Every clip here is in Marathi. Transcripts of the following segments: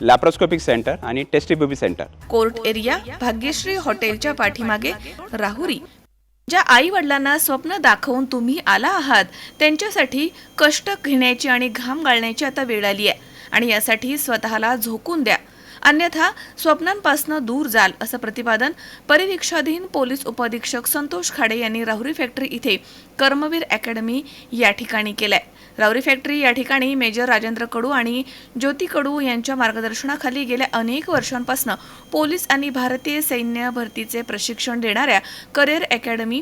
लॅप्रोस्कोपिक सेंटर आणि test tube baby centre court area Bhagyashree हॉटेलच्या पाठीमागे राहुरी. ज्या आई वडिलांना स्वप्न दाखवून तुम्ही आला आहात त्यांच्यासाठी कष्ट घेण्याची आणि घाम गाळण्याची आता वेळ आली आहे. आणि यासाठी स्वतःला झोकून द्या. अन्यथा स्वप्नांपासून दूर जाल असं प्रतिपादन परिवीक्षाधीन पोलीस उपअधीक्षक संतोष खाडे यांनी राहुरी फॅक्टरी इथे कर्मवीर अकॅडमी या ठिकाणी केलंय. राहुरी फॅक्टरी या ठिकाणी मेजर राजेंद्र कडू आणि ज्योती कडू यांच्या मार्गदर्शनाखाली गेल्या अनेक वर्षांपासून पोलीस आणि भारतीय सैन्य भरतीचे प्रशिक्षण देणाऱ्या करिअर अकॅडमी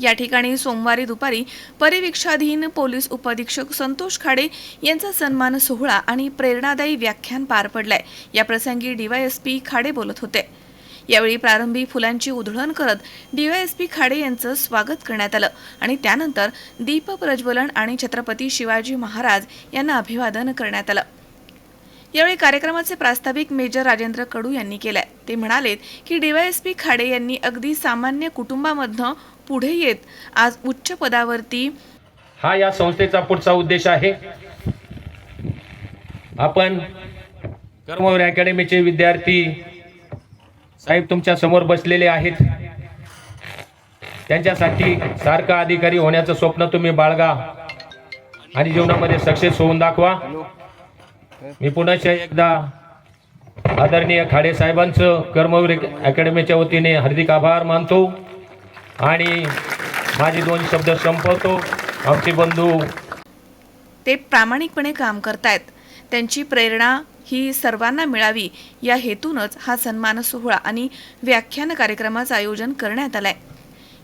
या ठिकाणी सोमवारी दुपारी परिवीक्षाधीन पोलीस उपअधीक्षक संतोष खाडे यांचा सन्मान सोहळा आणि प्रेरणादायी व्याख्यान पार पडलाय. या प्रसंगी डीवायएसपी खाडे बोलत होते. यावेळी प्रारंभी फुलांची उधळण करत डीवायएसपी खाडे यांचं स्वागत करण्यात आलं आणि त्यानंतर दीप प्रज्वलन आणि छत्रपती शिवाजी महाराज यांना अभिवादन करण्यात आलं. यावेळी कार्यक्रमाचे प्रास्ताविक मेजर राजेंद्र कडू यांनी केलंय. ते म्हणालेत की डीवायएसपी खाडे यांनी अगदी सामान्य कुटुंबामधनं पुढे येत. आज उच्च पदावरती हा या संस्थेचा पुढचा उद्देश आहे. आपण कर्मवीर अकॅडमीचे विद्यार्थी साहेब तुमच्यासमोर बसलेले आहेत. त्यांच्यासाठी सारखा अधिकारी होण्याचं स्वप्न तुम्ही बाळगा आणि जीवनामध्ये सक्सेस होऊन दाखवा. मी पुन्हा एकदा आदरणीय खाडे साहेबांचं कर्मवीर अकॅडमीच्या वतीने हार्दिक आभार मानतो. आणि माझे दोन शब्द संपवतो. आमचे बंधू ते प्रामाणिकपणे काम करतायत. त्यांची प्रेरणा ही सर्वांना मिळावी या हेतूनच हा सन्मान सोहळा आणि व्याख्यान कार्यक्रमाचं आयोजन करण्यात आलंय.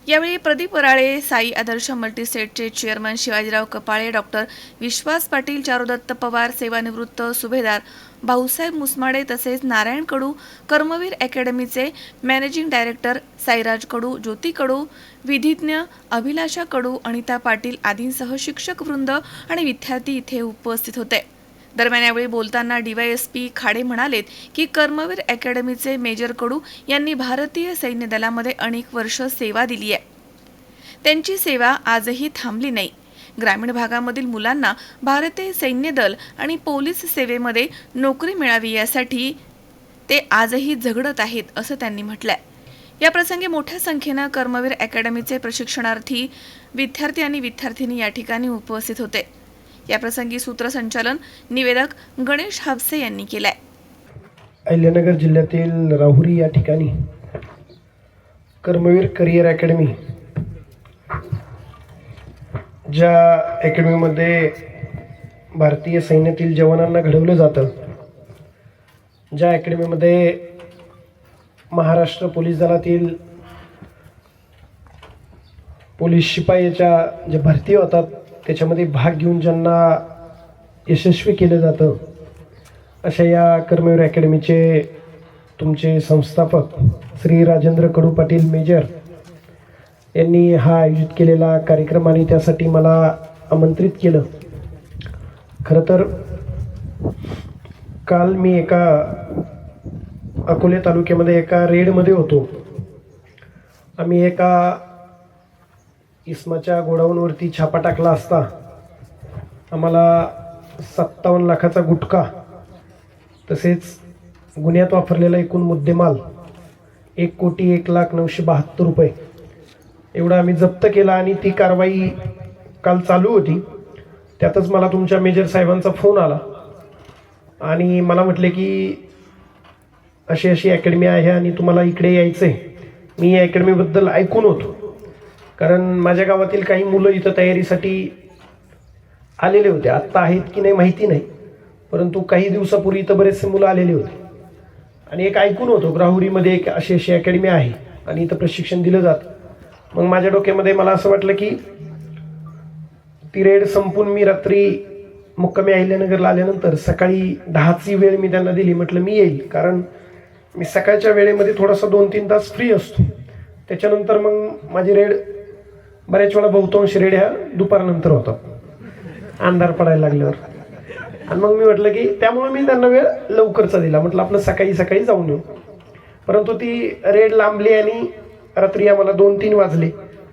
यावेळी प्रदीप वराळे साई आदर्श मल्टीसेटचे चेअरमन शिवाजीराव कपाळे डॉक्टर विश्वास पाटील चारुदत्त पवार सेवानिवृत्त सुभेदार भाऊसाहेब मुसमाडे तसेच नारायण कडू कर्मवीर अकॅडमीचे मॅनेजिंग डायरेक्टर साईराज कडू ज्योती कडू विधिज्ञ अभिलाषा कडू अनिता पाटील आदींसह शिक्षक वृंद आणि विद्यार्थी इथे उपस्थित होते. दरम्यान यावेळी बोलताना डीवायएसपी खाडे म्हणालेत की कर्मवीर अकॅडमीचे मेजर कडू यांनी भारतीय सैन्य दलामध्ये अनेक वर्ष सेवा दिली आहे त्यांची सेवा आजही थांबली नाही. ग्रामीण भागामधील मुलांना भारतीय सैन्य दल आणि पोलीस सेवेमध्ये नोकरी मिळावी यासाठी ते आजही झगडत आहेत असं त्यांनी म्हटलंय. या प्रसंगी मोठ्या संख्येनं कर्मवीर अकॅडमीचे प्रशिक्षणार्थी विद्यार्थी आणि विद्यार्थिनी या ठिकाणी उपस्थित होते. याप्रसंगी सूत्रसंचालन निवेदक गणेश हापसे यांनी केलंय. अहिल्यानगर जिल्ह्यातील राहुरी या ठिकाणी कर्मवीर करिअर अकॅडमी ज्या अकॅडमीमध्ये भारतीय सैन्यातील जवानांना घडवलं जातं ज्या अकॅडमीमध्ये महाराष्ट्र पोलीस दलातील पोलीस शिपायाच्या ज्या भरती होतात त्याच्यामध्ये भाग घेऊन ज्यांना यशस्वी केलं जातं अशा या कर्मवीर अकॅडमीचे तुमचे संस्थापक श्री राजेंद्र कडू पाटील मेजर यांनी हा आयोजित केलेला कार्यक्रम आणि त्यासाठी मला आमंत्रित केलं. खरं तर काल मी एका अकोले तालुक्यामध्ये एका रेडमध्ये होतो. आम्ही एका इस्माच्या गोडाऊनवरती छापा टाकला असता. आम्हाला सत्तावन्न लाखाचा गुटखा तसेच गुन्ह्यात वापरलेला एकूण मुद्देमाल एक कोटी एक लाख नऊशे बहात्तर रुपये. एवढा आम्ही जप्त केला आणि ती कारवाई काल चालू होती. त्यातच मला तुमच्या मेजर साहेबांचा फोन आला. आणि मला म्हटले की अशी अशी अकॅडमी आहे आणि तुम्हाला इकडे यायचं आहे मी या अकॅडमीबद्दल ऐकून होतो. कारण माझ्या गावातील काही मुलं इथं तयारीसाठी आलेले होते. आत्ता आहेत की नाही माहिती नाही. परंतु काही दिवसापूर्वी इथं बरेचसे मुलं आलेले होते. आणि एक ऐकून होतो ग्राहुरीमध्ये एक अशी अशी अकॅडमी आहे आणि इथं प्रशिक्षण दिलं जातं. मग माझ्या डोक्यामध्ये मला असं वाटलं की ती रेड संपून मी रात्री मुक्कामी अहिल्यानगरला आल्यानंतर सकाळी दहाची वेळ मी त्यांना दिली. म्हटलं मी येईल कारण मी सकाळच्या वेळेमध्ये थोडासा दोन तीन तास फ्री असतो. त्याच्यानंतर मग माझी रेड बऱ्याच वेळा बहुतांश रेड ह्या दुपारनंतर होतात. अंधार पडायला लागल्यावर. आणि मग मी म्हटलं की त्यामुळे मी त्यांना वेळ लवकरचा दिला. म्हटलं आपलं सकाळी सकाळी जाऊन येऊ. परंतु ती रेड लांबली आणि रात्री आम्हाला दोन तीन वाजले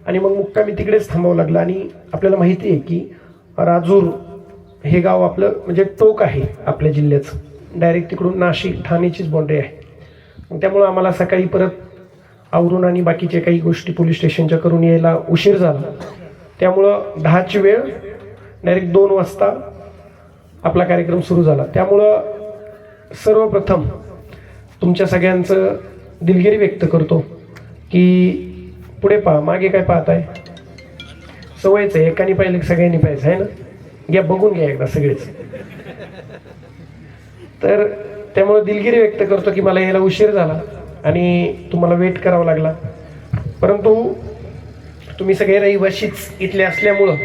आणि मग मुक्कामी तिकडेच थांबावं लागलं. आणि आपल्याला माहिती आहे की राजूर हे गाव आपलं म्हणजे टोक आहे आपल्या जिल्ह्याचं. डायरेक्ट तिकडून नाशिक ठाणेचीच बाँड्री आहे. त्यामुळं आम्हाला सकाळी परत आवरून आणि बाकीचे काही गोष्टी पोलीस स्टेशनच्या करून यायला उशीर झाला. त्यामुळं दहाची वेळ डायरेक्ट दोन वाजता आपला कार्यक्रम सुरू झाला. त्यामुळं सर्वप्रथम तुमच्या सगळ्यांचं दिलगिरी व्यक्त करतो. की पुढे पहा मागे काय पाहताय? सवयचं आहे एकाने पाहिलं की सगळ्यांनी पाहिजे आहे ना? घ्या बघून घ्या एकदा सगळेच. तर त्यामुळे दिलगिरी व्यक्त करतो की मला यायला उशीर झाला आणि तुम्हाला वेट करावा लागला. परंतु तुम्ही सगळे रहिवाशीच इथले असल्यामुळं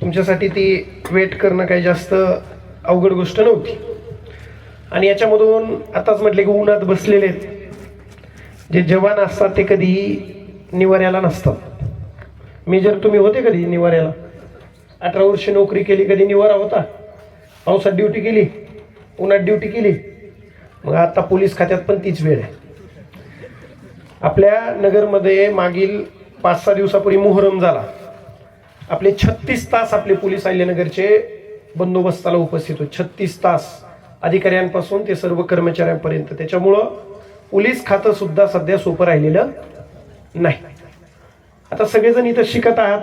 तुमच्यासाठी ती वेट करणं काही जास्त अवघड गोष्ट नव्हती. आणि याच्यामधून आताच म्हटले की उन्हात बसलेले आहेत. जे जवान असतात ते कधीही निवाऱ्याला नसतात. मी जर तुम्ही होते कधी निवाऱ्याला अठरा वर्ष नोकरी केली कधी निवारा होता. पावसात ड्युटी केली उन्हात ड्युटी केली. मग आता पोलीस खात्यात पण तीच वेळ आहे. आपल्या नगरमध्ये मागील पाच सहा दिवसापूर्वी मोहरम झाला. आपले छत्तीस तास आपले पोलीस नगरचे बंदोबस्ताला उपस्थित होते. छत्तीस तास अधिकाऱ्यांपासून ते सर्व कर्मचाऱ्यांपर्यंत. त्याच्यामुळं पोलीस खातं सुद्धा सध्या सोपं राहिलेलं नाही. आता सगळेजण इथं शिकत आहात.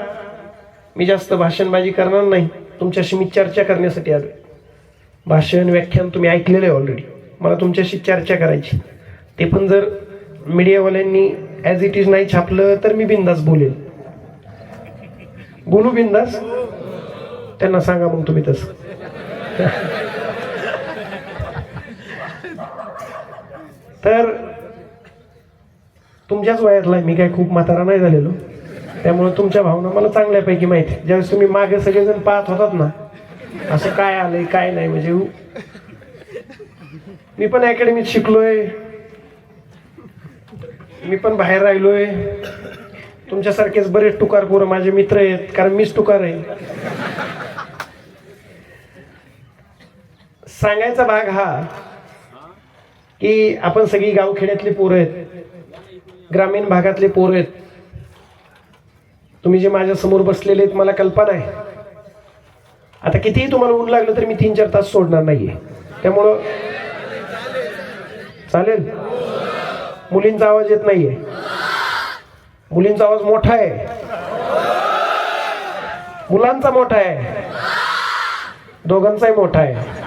मी जास्त भाषणबाजी करणार नाही. तुमच्याशी मी चर्चा करण्यासाठी आलो भाषण व्याख्यान तुम्ही ऐकलेलं आहे ऑलरेडी मला तुमच्याशी चर्चा करायची. ते पण जर मीडियावाल्यांनी ॲज इट इज नाही छापलं तर मी बिंदास बोलेल. बोलू बिंदास? त्यांना सांगा मग तुम्ही तसं. तर तुमच्याच वयातला आहे. मी काय खूप म्हातारा नाही झालेलो. त्यामुळे तुमच्या भावना मला चांगल्यापैकी माहिती ज्यावेळेस तुम्ही मागे सगळेजण पाहत होतात ना असं काय आलंय काय नाही म्हणजे मी पण अकॅडमीत शिकलोय. मी पण बाहेर राहिलोय. तुमच्यासारखेच बरेच टुकार पोरं माझे मित्र आहेत कारण मीच टुकार आहे. सांगायचा भाग हा की आपण सगळी गावखेड्यातली पोरं आहेत ग्रामीण भागातले पोरं आहेत. तुम्ही जे माझ्यासमोर बसलेले आहेत मला कल्पना आहे. आता कितीही तुम्हाला ऊन लागलं तर मी तीन चार तास सोडणार नाहीये. त्यामुळं चालेल. मुलींचा आवाज येत नाहीये. मुलींचा आवाज मोठा आहे. मुलांचा मोठा आहे. दोघांचाही मोठा आहे.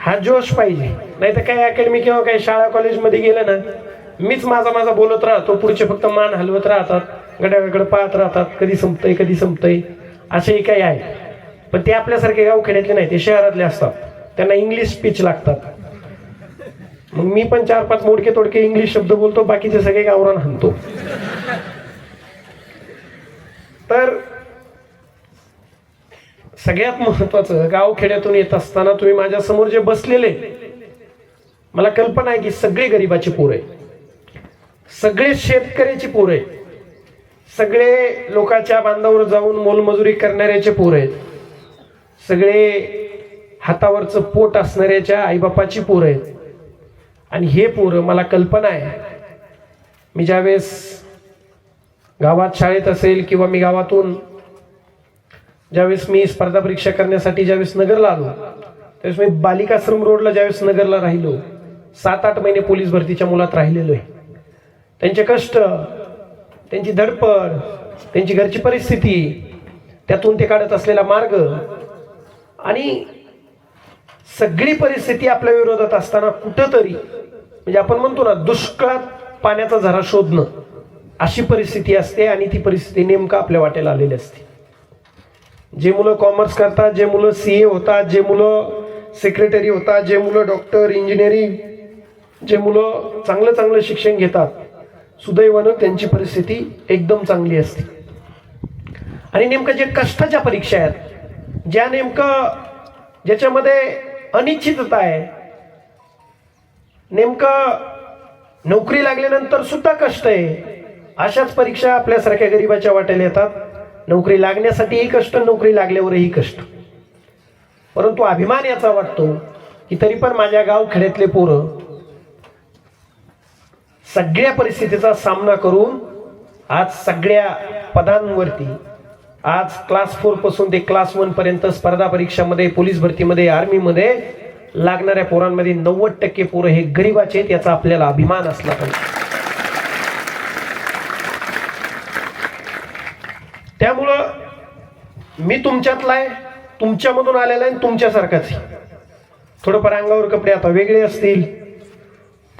हा जोश पाहिजे. नाही तर काही अकॅडमी किंवा काही शाळा कॉलेजमध्ये गेलं ना मीच माझा माझा बोलत राहतो. पुढचे फक्त मान हलवत राहतात. गड्याकडे पाहत राहतात. कधी संपतंय कधी संपतंय. असेही काही आहे. पण ते आपल्यासारखे गावखेड्यातले नाही ते शहरातले असतात. त्यांना इंग्लिश स्पीच लागतात. मग मी पण चार पाच मोडके तोडके इंग्लिश शब्द बोलतो बाकीचे सगळे गावरान हाणतो. तर सगळ्यात महत्वाचं गावखेड्यातून येत असताना तुम्ही माझ्यासमोर जे बसलेले मला कल्पना आहे की सगळे गरिबाची पोर आहे सगळे शेतकऱ्याची पोर आहे सगळे लोकांच्या बांधावर जाऊन मोलमजुरी करणाऱ्याचे पोर आहेत. सगळे हातावरचं पोट असणाऱ्याच्या आईबापाची पोरं आहेत. आणि हे पोरं मला कल्पना आहे. मी ज्यावेळेस गावात शाळेत असेल किंवा मी गावातून ज्यावेळेस मी स्पर्धा परीक्षा करण्यासाठी ज्यावेळेस नगरला आलो त्यावेळेस मी बालिकाश्रम रोडला ज्यावेळेस नगरला राहिलो सात आठ महिने पोलीस भरतीच्या मुलात राहिलेलो आहे. त्यांचे कष्ट त्यांची धडपड त्यांची घरची परिस्थिती त्यातून ते काढत असलेला मार्ग आणि सगळी परिस्थिती आपल्या विरोधात असताना कुठंतरी म्हणजे आपण म्हणतो ना दुष्काळात पाण्याचा झरा शोधणं अशी परिस्थिती असते आणि ती परिस्थिती नेमका आपल्या वाटेला आलेली असते. जे मुलं कॉमर्स करतात जे मुलं सी ए होतात जे मुलं सेक्रेटरी होतात जे मुलं डॉक्टर इंजिनिअरिंग जे मुलं चांगलं चांगलं शिक्षण घेतात सुदैवानं त्यांची परिस्थिती एकदम चांगली असते. आणि नेमकं जे कष्टाच्या परीक्षा आहेत ज्या नेमकं ज्याच्यामध्ये अनिश्चितता आहे नेमकं नोकरी लागल्यानंतर सुद्धा कष्ट आहे अशाच परीक्षा आपल्यासारख्या गरिबाच्या वाट्याला येतात. नोकरी लागण्यासाठीही कष्ट नोकरी लागल्यावरही कष्ट. परंतु अभिमान याचा वाटतो की तरी पण माझ्या गाव खेड्यातले पोरं सगळ्या परिस्थितीचा सामना करून आज सगळ्या पदांवरती आज क्लास फोरपासून ते क्लास वन पर्यंत स्पर्धा परीक्षामध्ये पोलीस भरतीमध्ये आर्मीमध्ये लागणाऱ्या पोरांमध्ये नव्वद टक्के पोरं हे गरीबाचे आहेत याचा आपल्याला अभिमान असला पाहिजे. त्यामुळं मी तुमच्यातला आहे तुमच्यामधून आलेला आहे आणि तुमच्यासारखाच आहे. थोडंफार अंगावर कपडे आता वेगळे असतील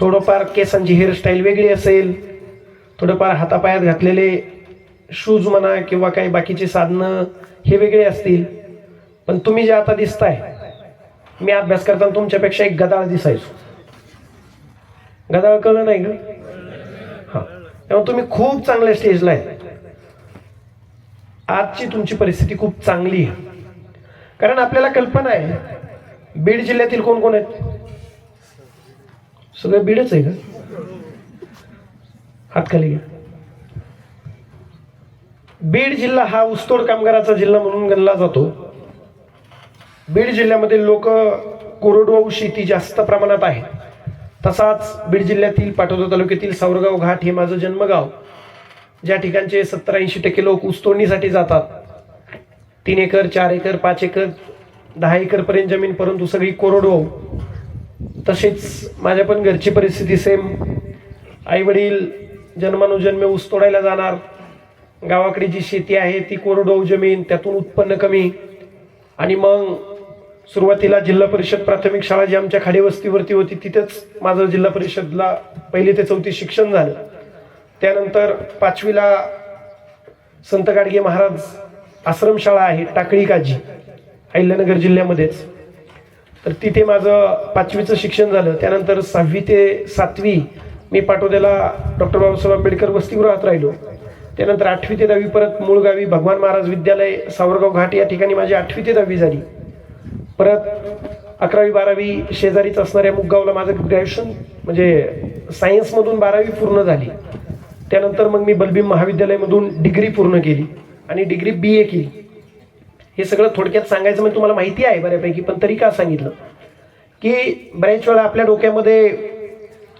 थोडंफार केसांची हेअरस्टाईल वेगळी असेल थोडंफार हातापायात घातलेले शूज म्हणा किंवा काही बाकीची साधनं हे वेगळे असतील. पण तुम्ही जे आता दिसताय मी अभ्यास करताना तुमच्यापेक्षा एक गदाळ दिसायचो. गदाळ कळलं नाही का हां. तेव्हा तुम्ही खूप चांगल्या स्टेजला आहे. आजची तुमची परिस्थिती खूप चांगली आहे. कारण आपल्याला कल्पना आहे बीड जिल्ह्यातील कोण कोण आहेत? सगळं बीडच आहे का? हात खाली घ्या. बीड जिल्हा हा ऊसतोड कामगाराचा जिल्हा म्हणून गणला जातो. बीड जिल्ह्यामध्ये लोक कोरडवाहू शेती जास्त प्रमाणात आहे. तसाच बीड जिल्ह्यातील पाटोदा तालुक्यातील सावरगाव घाट हे माझं जन्मगाव. ज्या ठिकाणचे सत्तर ऐंशी टक्के लोक ऊसतोडणीसाठी जातात. तीन एकर चार एकर पाच एकर दहा एकर पर्यंत जमीन परंतु सगळी कोरडवाहू. तसेच माझ्या पण घरची परिस्थिती सेम आई वडील जन्मानुजन्मे ऊस तोडायला जाणार. गावाकडे जी शेती आहे ती कोरडवाहू जमीन त्यातून उत्पन्न कमी. आणि मग सुरुवातीला जिल्हा परिषद प्राथमिक शाळा जी आमच्या खाडीवस्तीवरती होती तिथेच माझं जिल्हा परिषदला पहिली ते चौथी शिक्षण झालं. त्यानंतर पाचवीला संत गाडगे महाराज आश्रमशाळा आहे टाकळी काजी अहिल्यानगर जिल्ह्यामध्येच. तर तिथे माझं पाचवीचं शिक्षण झालं. त्यानंतर सहावी ते सातवी मी पाटोद्याला डॉक्टर बाबासाहेब आंबेडकर वसतिगृहात राहिलो. त्यानंतर आठवी ते दहावी परत मूळ गावी भगवान महाराज विद्यालय सावरगाव घाट या ठिकाणी माझी आठवी ते दहावी झाली. परत अकरावी बारावी शेजारीच असणाऱ्या मुगगावला माझं ग्रॅज्युएशन म्हणजे सायन्समधून बारावी पूर्ण झाली. त्यानंतर मग मी बलबीम महाविद्यालयामधून डिग्री पूर्ण केली आणि डिग्री बी ए केली. हे सगळं थोडक्यात सांगायचं म्हणजे तुम्हाला माहिती आहे बऱ्यापैकी पण तरी का सांगितलं? की बऱ्याच वेळा आपल्या डोक्यामध्ये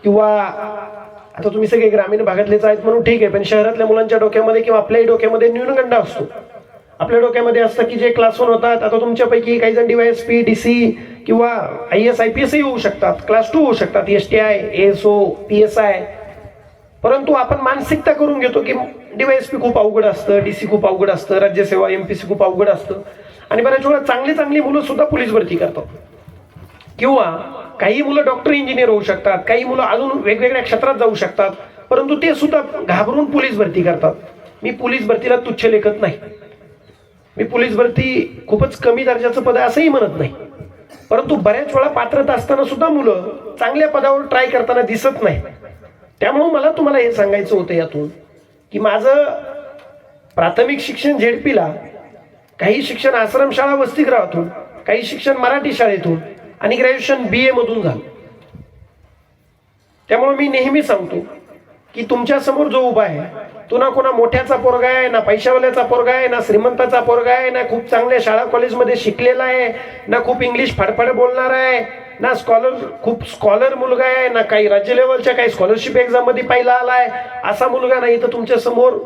किंवा आता तुम्ही सगळे ग्रामीण भागातलेच आहेत म्हणून ठीक आहे पण शहरातल्या मुलांच्या डोक्यामध्ये किंवा आपल्याही डोक्यामध्ये न्यूनगंड असतो. आपल्या डोक्यामध्ये असतं की जे क्लास वन होतात आता तुमच्यापैकी काही जण D Y S P D C किंवा आय एस आय पी एसही होऊ शकतात. क्लास टू होऊ शकतात. S T I S O P S I परंतु आपण मानसिकता करून घेतो की डीवायएसपी खूप अवघड असतं डी सी खूप अवघड असतं राज्यसेवा एम पी सी खूप अवघड असतं. आणि बऱ्याच वेळा चांगली चांगली मुलं सुद्धा पोलीस भरती करतात. किंवा काही मुलं डॉक्टर इंजिनियर होऊ शकतात काही मुलं अजून वेगवेगळ्या क्षेत्रात जाऊ शकतात परंतु ते सुद्धा घाबरून पोलीस भरती करतात. मी पोलीस भरतीला तुच्छ लेखत नाही. मी पोलीस भरती खूपच कमी दर्जाचं पद आहे असंही म्हणत नाही. परंतु बऱ्याच वेळा पात्रता असताना सुद्धा मुलं चांगल्या पदावर ट्राय करताना दिसत नाही त्यामुळं मला तुम्हाला हे सांगायचं होतं यातून की माझं प्राथमिक शिक्षण झेडपीला काही शिक्षण आश्रमशाळा वसतिगृहातून काही शिक्षण मराठी शाळेतून आणि ग्रॅज्युएशन बी ए मधून झालं. त्यामुळे मी नेहमी सांगतो की तुमच्यासमोर जो उभा आहे तो ना कोणा मोठ्याचा पोरगा आहे ना पैशावाल्याचा पोरगा आहे ना श्रीमंताचा पोरगा आहे ना खूप चांगल्या शाळा कॉलेजमध्ये शिकलेला आहे ना खूप इंग्लिश फडफड बोलणार आहे ना स्कॉलर खूप स्कॉलर मुलगा आहे ना काही राज्य लेवलच्या काही स्कॉलरशिप एक्झाममध्ये पाहिला आला आहे असा मुलगा नाही. तर तुमच्यासमोर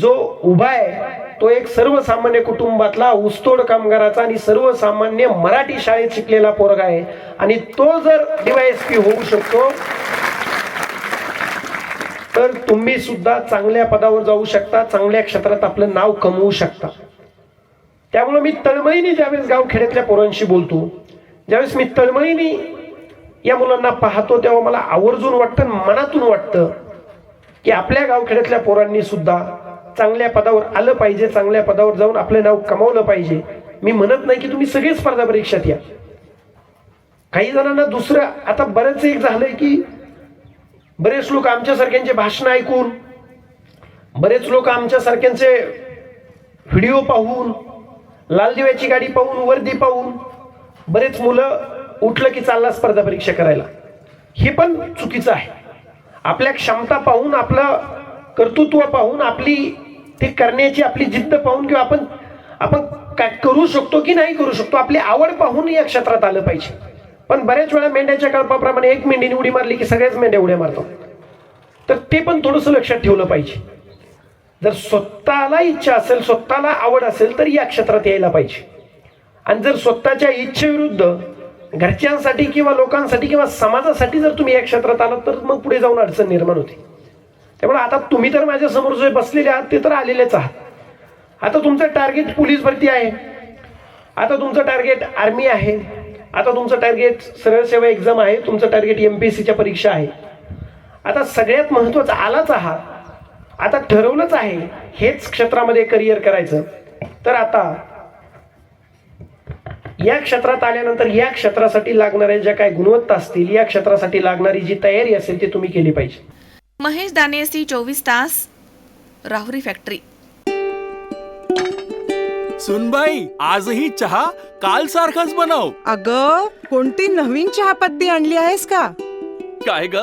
जो उभा आहे तो एक सर्वसामान्य कुटुंबातला ऊसतोड कामगाराचा आणि सर्वसामान्य मराठी शाळेत शिकलेला पोरगा आहे. आणि तो जर डीवायएसपी होऊ शकतो तर तुम्ही सुद्धा चांगल्या पदावर जाऊ शकता चांगल्या क्षेत्रात आपलं नाव कमवू शकता. त्यामुळे मी तळमळीने ज्यावेळेस गावखेड्यातल्या पोरांशी बोलतो ज्यावेळेस मी तळमळीने या मुलांना पाहतो तेव्हा मला आवर्जून वाटतं मनातून वाटतं की आपल्या गावखेड्यातल्या पोरांनी सुद्धा चांगल्या पदावर आलं पाहिजे चांगल्या पदावर जाऊन आपलं नाव कमावलं पाहिजे. मी म्हणत नाही की तुम्ही सगळे स्पर्धा परीक्षेत या. काही जणांना दुसरं आता बरंच एक झालंय की बरेच लोक आमच्यासारख्यांचे भाषण ऐकून बरेच लोक आमच्यासारख्यांचे व्हिडिओ पाहून लाल दिव्याची गाडी पाहून वर्दी पाहून बरेच मुलं उठलं की चालला स्पर्धा परीक्षा करायला. हे पण चुकीचं आहे. आपल्या क्षमता पाहून आपलं कर्तृत्व पाहून आपली ते करण्याची आपली जिद्द पाहून किंवा आपण आपण काय करू शकतो की नाही करू शकतो आपली आवड पाहून या क्षेत्रात आलं पाहिजे. पण बऱ्याच वेळा मेंढ्याच्या कळपाप्रमाणे एक मेंढीने उडी मारली की सगळ्याच मेंढ्या उड्या मारतात. तर ते पण थोडंसं लक्षात ठेवलं पाहिजे. जर स्वतःला इच्छा असेल स्वतःला आवड असेल तर या क्षेत्रात यायला पाहिजे. आणि जर स्वतःच्या इच्छेविरुद्ध घरच्यांसाठी किंवा लोकांसाठी किंवा समाजासाठी जर तुम्ही या क्षेत्रात आलात तर मग पुढे जाऊन अडचण निर्माण होते. त्यामुळे आता तुम्ही तर माझ्यासमोर जे बसलेले आहात ते तर आलेलेच आहात. आता तुमचं टार्गेट पोलीस भरती आहे. आता तुमचं टार्गेट आर्मी आहे. आता तुमचं टार्गेट सरळ सेवा एक्झाम आहे. तुमचं टार्गेट एम पी एस सीच्या परीक्षा आहे. आता सगळ्यात महत्त्वाचं आलाच आहात. आता ठरवलंच आहे. हेच क्षेत्रामध्ये करिअर करायचं. तर आता या क्षेत्रात आल्यानंतर या क्षेत्रासाठी लागणाऱ्या ज्या काही गुणवत्ता असतील या क्षेत्रासाठी लागणारी जी तयारी असेल ती तुम्ही केली पाहिजे. महेश दानेसी चोवीस तास राहुरी फॅक्टरी. सुनबाई आजही चहा काल सारखाच बनव. अग कोणती नवीन चहापत्ती आणली आहेस का? काय ग?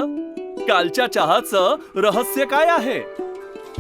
कालच्या चहाचं रहस्य काय आहे?